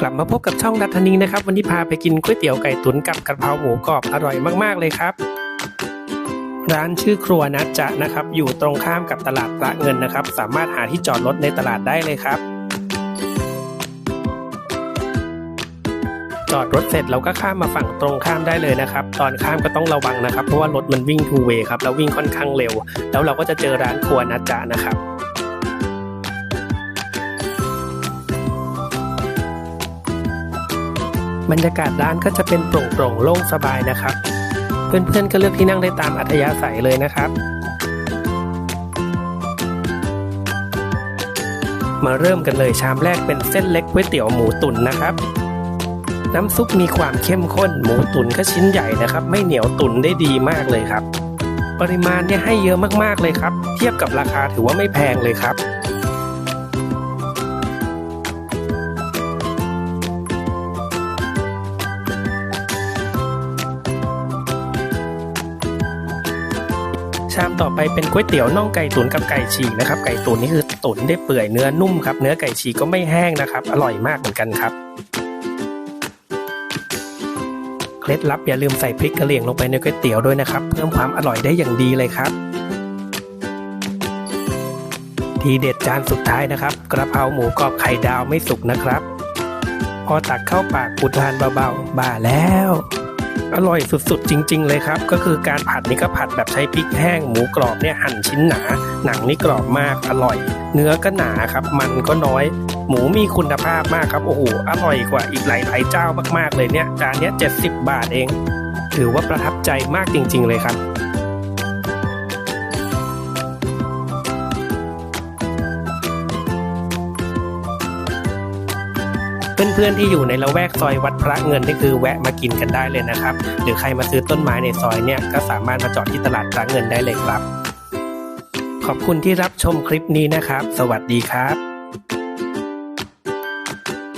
กลับมาพบกับช่องรัฐนีนะครับ วันนี้พาไปกินก๋วยเตี๋ยวไก่ตุ๋นกับกระเพราหมูกรอบอร่อยมากๆเลยครับ ร้านชื่อครัวนัจจะนะครับ อยู่ตรงข้ามกับตลาดพระเงินนะครับ สามารถหาที่จอดรถในตลาดได้เลยครับ จอดรถเสร็จเราก็ข้ามมาฝั่งตรงข้ามได้เลยนะครับ ตอนข้ามก็ต้องระวังนะครับ เพราะว่ารถมันวิ่งทูเวย์ครับแล้ววิ่งค่อนข้างเร็ว แล้วเราก็จะเจอร้านครัวนัจจะนะครับ บรรยากาศร้านก็จะเป็นโปร่งๆโล่งสบายนะครับ เพื่อนๆก็เลือกที่นั่งได้ตามอัธยาศัยเลยนะครับ มาเริ่มกันเลยชามแรกเป็นเส้นเล็กก๋วยเตี๋ยวหมูตุ๋นนะครับ น้ำซุปมีความเข้มข้น หมูตุ๋นก็ชิ้นใหญ่นะครับ ไม่เหนียวตุ๋นได้ดีมากเลยครับ ปริมาณเนี่ยให้เยอะมากๆเลยครับ เทียบกับราคาถือว่าไม่แพงเลยครับามต่อไปเป็นก๋วยเตี๋ยวน่องไก่ตุ๋นกับไก่ฉีกนะครับ ไก่ตุ๋นนี่คือตุ๋นได้เปื่อยเนื้อนุ่มครับ เนื้อไก่ฉีกก็ไม่แห้งนะครับ อร่อยมากเหมือนกันครับ เคล็ดลับอย่าลืมใส่พริกกระเหรี่ยงลงไปในก๋วยเตี๋ยวด้วยนะครับ เพิ่มความอร่อยได้อย่างดีเลยครับ ทีเด็ดจานสุดท้ายนะครับ กระเพราหมูกรอบไข่ดาวไม่สุกนะครับ พอตักเข้าปากอุทานเบาๆบ่าแล้ว อร่อยสุดๆ จริง ๆ เลยครับ ก็คือการผัดนี่ก็ผัดแบบใช้พริกแห้งหมูกรอบเนี่ยหั่นชิ้นหนา หนังนี่กรอบมากอร่อย เนื้อก็หนาครับ มันก็น้อย หมูมีคุณภาพมากครับโอ้โหอร่อยกว่าอีกหลายๆเจ้ามากๆเลยเนี่ยจานเนี้ย70 บาทเอง ถือว่าประทับใจมากจริง ๆ เลยครับ เพื่อนๆที่อยู่ในละแวกซอยวัดพระเงินนี่คือแวะมากินกันได้เลยนะครับ หรือใครมาซื้อต้นไม้ในซอยเนี่ยก็สามารถมาจอดที่ตลาดพระเงินได้เลยครับ ขอบคุณที่รับชมคลิปนี้นะครับ สวัสดีครับ